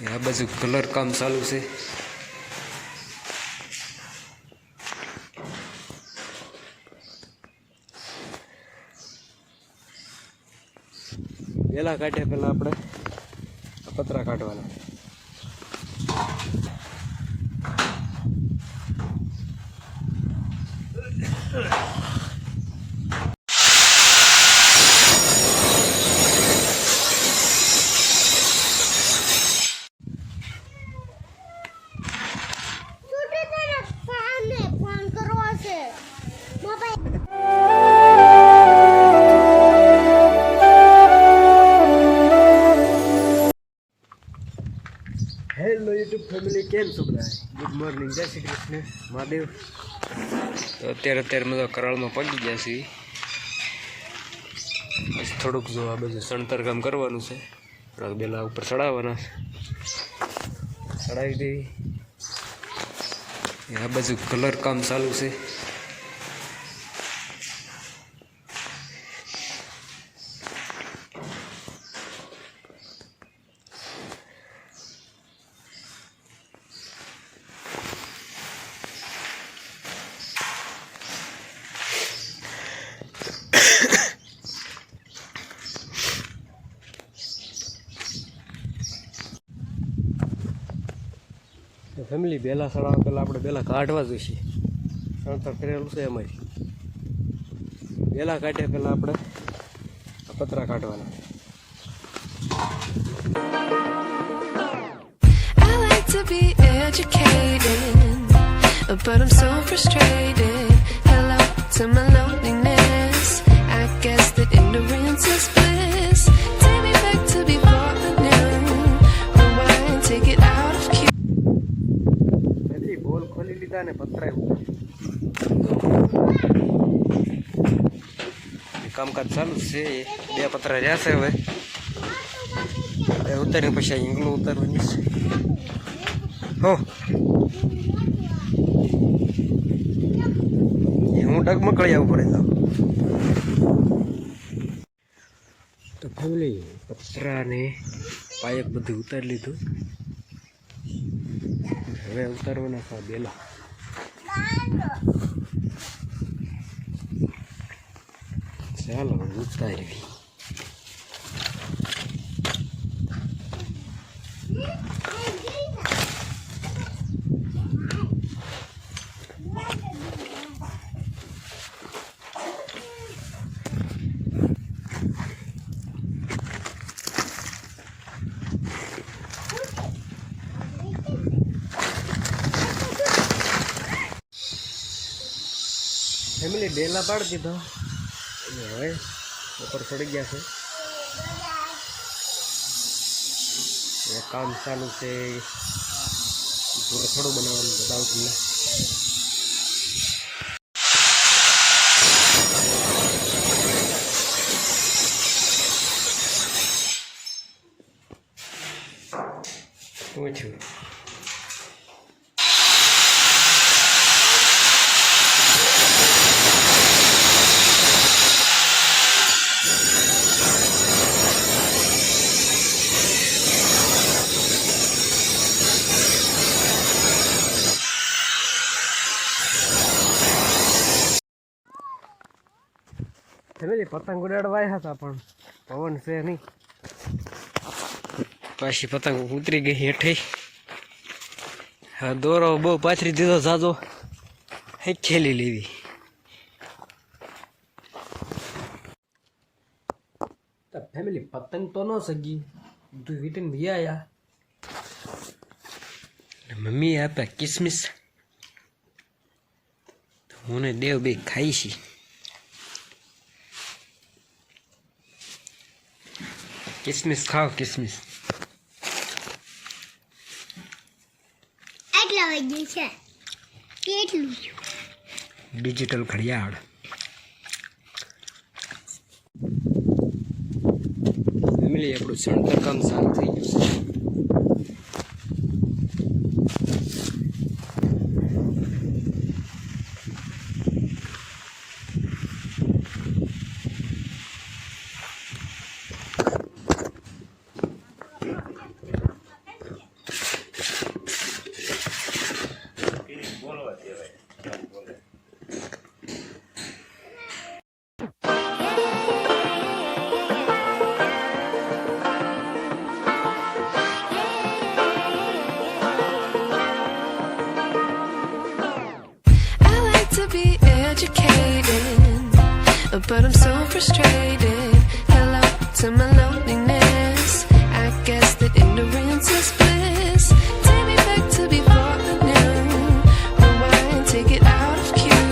આ બાજુ કલર કામ ચાલુ છે. વેલા કાઢ્યા પહેલાં આપણે પતરા કાઢવાના. હેલો યુટ્યુબ ફેમિલી કેમ છો બધા? ગુડ મોર્નિંગ જય શ્રી કૃષ્ણ. મહાદેવ. તો અત્યારે અત્યારે બધા કરાળમાં પગી ગયા છીએ. પછી થોડુંક જો આ બધું સણતર કામ કરવાનું છે. થોડાક બેલા ઉપર ચડાવવાના ચડાવી દેવી આ બાજુ કલર કામ ચાલુ છે. ફેમિલી બેલા સડાવવા પહેલાં આપણે બેલા કાઢવા જોઈશે. સણતર કરેલું છે એમાંથી બેલા કાઢ્યા પહેલાં આપણે પતરા કાઢવાના. But I'm so frustrated. ને પતરા કામકાજ ચાલુ છે બે પતરા રહ્યા છે હવે એ ઉતારીને પછી ઈંગલું ઉતારવાની છે હો હું ડગમકળી આવવું પડે તો તો ફેમિલી પતરાને પાયક બધું ઉતારી લીધું હવે ઉતારવાના બેલા ચાલો ઉતારવી ફેમિલી ડેલા પાડી દીધો. અને હવે ઉપર ચડી ગયા છે. કામ ચાલુ છે. રસોડું બનાવવાનું બતાવું તમને. હું છું ફેમિલી પતંગ ઉડાડવા હતા પણ પવન છે નહીં. પાછી પતંગ ઉતરી ગઈ હેઠે. હા દોરો બહુ પાથરી દીધો જાજો. હે ખેલી લેવી ફેમિલી પતંગ તો ન સગી. તું વીટીને વિયાયા મમ્મી આપ્યા કિસમિસ. હું ને દેવ બે ખાઈ કિસમિસ ખાઓ કિસમિસ એટલા વાગ્યું છે કેટલું ડિજિટલ ઘડિયાળ ફેમિલી આપણું સણતર કામ સારું થઈ ગયું છે. frustrated. Hello to my loneliness. I guess that ignorance is bliss. Take me back to before I knew. Rewind, take it out of cue.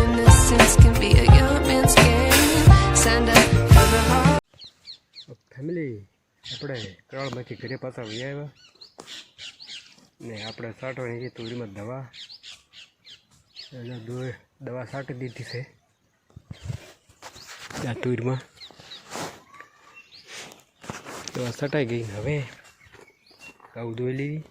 Innocence can be a young man's game. Signed up for the heart. Family આપણે કરાળમાંથી ઘરે પાછા વહી આવ્યા ને આપણે સાટવાની છે તુરીમાં દવા એટલે દો- દવા સાટી દીધી છે આ ટૂરમાં. તો સટાઈ ગઈ. હવે આવું ધોઈ લીધી.